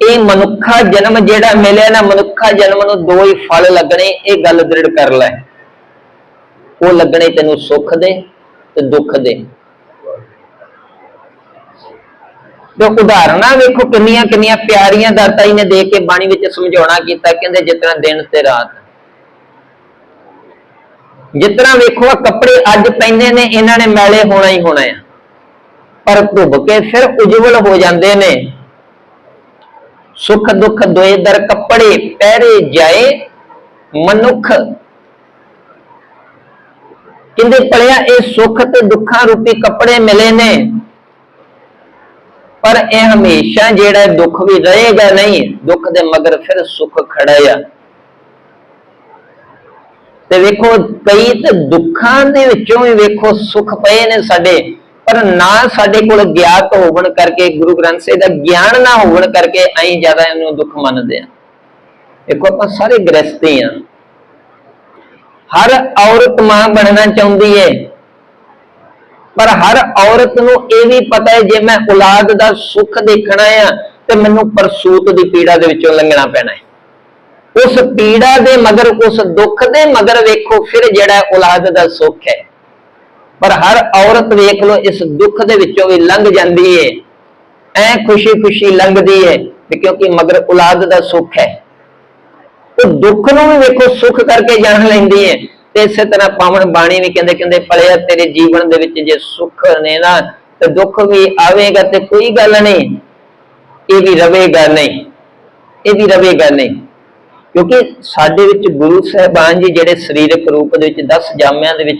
ਇਹ ਮਨੁੱਖਾ ਜਨਮ ਜਿਹੜਾ ਮਿਲਿਆ ਨਾ, ਮਨੁੱਖਾ ਜਨਮ ਨੂੰ ਦੋ ਹੀ ਫਲ ਲੱਗਣੇ, ਇਹ ਗੱਲ ਦ੍ਰਿੜ ਕਰ ਲੈ। ਉਹ ਲੱਗਣੇ ਤੈਨੂੰ ਸੁੱਖ ਦੇ ਤੇ ਦੁੱਖ ਦੇ। ਤੇ ਉਦਾਹਰਨਾਂ ਵੇਖੋ, ਕਿੰਨੀਆਂ ਕਿੰਨੀਆਂ ਪਿਆਰੀਆਂ ਦਾਤਾ ਜੀ ਨੇ ਦੇ ਕੇ ਬਾਣੀ ਵਿੱਚ ਸਮਝਾਉਣਾ ਕੀਤਾ, ਕਹਿੰਦੇ ਜਿਤਨਾ ਦਿਨ ਤੇ ਰਾਤ। ਜਿਤਨਾ ਵੇਖੋ, ਆਹ ਕੱਪੜੇ ਅੱਜ ਪੈਂਦੇ ਨੇ, ਇਹਨਾਂ ਨੇ ਮੈਲੇ ਹੋਣਾ ਹੀ ਹੋਣਾ ਆ। ਪਰ ਧੁੱਬ ਕੇ ਫਿਰ ਉਜਵਲ ਹੋ ਜਾਂਦੇ ਨੇ। ਸੁਖ ਦੁੱਖ ਦੋਏ ਦਰ ਕੱਪੜੇ ਪਹਿਰੇ ਜਾਏ, ਮਨੁੱਖ ਕਹਿੰਦੇ ਪੜਿਆ ਇਹ ਸੁੱਖ ਤੇ ਦੁੱਖਾਂ ਰੂਪੀ ਕੱਪੜੇ ਮਿਲੇ ਨੇ? ਪਰ ਇਹ ਹਮੇਸ਼ਾ ਜਿਹੜਾ ਦੁੱਖ ਵੀ ਰਹੇਗਾ ਨਹੀਂ, ਦੁੱਖ ਦੇ ਮਗਰ ਫਿਰ ਸੁੱਖ ਖੜਾ ਆ। ਤੇ ਵੇਖੋ, ਕਈ ਤੇ ਦੁੱਖਾਂ ਦੇ ਵਿੱਚੋਂ ਵੀ ਵੇਖੋ ਸੁੱਖ ਪਏ ਨੇ ਸਾਡੇ। ਪਰ ਨਾ ਸਾਡੇ ਕੋਲ ਗਿਆਤ ਹੋਵਣ ਕਰਕੇ, ਗੁਰੂ ਗ੍ਰੰਥ ਸਾਹਿਬ ਦਾ ਗਿਆਨ ਨਾ ਹੋਵਣ ਕਰਕੇ ਅਸੀਂ ਜ਼ਿਆਦਾ ਇਹਨੂੰ ਦੁੱਖ ਮੰਨਦੇ ਆ ਦੇਖੋ, ਆਪਾਂ ਸਾਰੇ ਗ੍ਰਸਤੀ ਆ ਹਰ ਔਰਤ ਮਾਂ ਬਣਨਾ ਚਾਹੁੰਦੀ ਏ। ਪਰ ਹਰ ਔਰਤ ਨੂੰ ਇਹ ਵੀ ਪਤਾ ਹੈ ਜੇ ਮੈਂ ਔਲਾਦ ਦਾ ਸੁੱਖ ਦੇਖਣਾ ਆ, ਤੇ ਮੈਨੂੰ ਪਰਸੂਤ ਦੀ ਪੀੜਾ ਦੇ ਵਿੱਚੋਂ ਲੰਘਣਾ ਪੈਣਾ ਹੈ ਉਸ ਪੀੜਾ ਦੇ ਮਗਰ, ਉਸ ਦੁੱਖ ਦੇ ਮਗਰ ਵੇਖੋ, ਫਿਰ ਜਿਹੜਾ ਔਲਾਦ ਦਾ ਸੁੱਖ ਹੈ ਪਰ ਹਰ ਔਰਤ ਵੇਖ ਲਓ, ਇਸ ਦੁੱਖ ਦੇ ਵਿੱਚੋਂ ਵੀ ਲੰਘ ਜਾਂਦੀ ਏ। ਐ ਖੁਸ਼ੀ-ਖੁਸ਼ੀ ਲੰਘਦੀ ਏ ਕਿਉਂਕਿ ਮਗਰ ਔਲਾਦ ਦਾ ਸੁੱਖ ਹੈ। ਉਹ ਦੁੱਖ ਨੂੰ ਵੀ ਵੇਖੋ, ਸੁੱਖ ਕਰਕੇ ਜਾਣ ਲੈਂਦੀ ਏ। ਤੇ ਇਸੇ ਤਰ੍ਹਾਂ ਪਾਵਨ ਬਾਣੀ ਵੀ ਕਹਿੰਦੇ ਕਹਿੰਦੇ ਪਲਿਆ ਤੇਰੇ ਜੀਵਨ ਦੇ ਵਿੱਚ ਜੇ ਸੁੱਖ ਨੇ ਨਾ, ਤੇ ਦੁੱਖ ਵੀ ਆਵੇਗਾ ਤੇ ਕੋਈ ਗੱਲ ਨਹੀਂ। ਇਹ ਵੀ ਰਵੇਗਾ ਨਹੀਂ। ਇਹ ਵੀ ਰਵੇਗਾ ਨਹੀਂ। ਕਿਉਂਕਿ ਸਾਡੇ ਵਿੱਚ ਗੁਰੂ ਸਾਹਿਬਾਨ ਜੀ ਜਿਹੜੇ ਸਰੀਰਕ ਰੂਪ ਦੇ ਵਿੱਚ 10 ਜਾਮਿਆਂ ਦੇ ਵਿੱਚ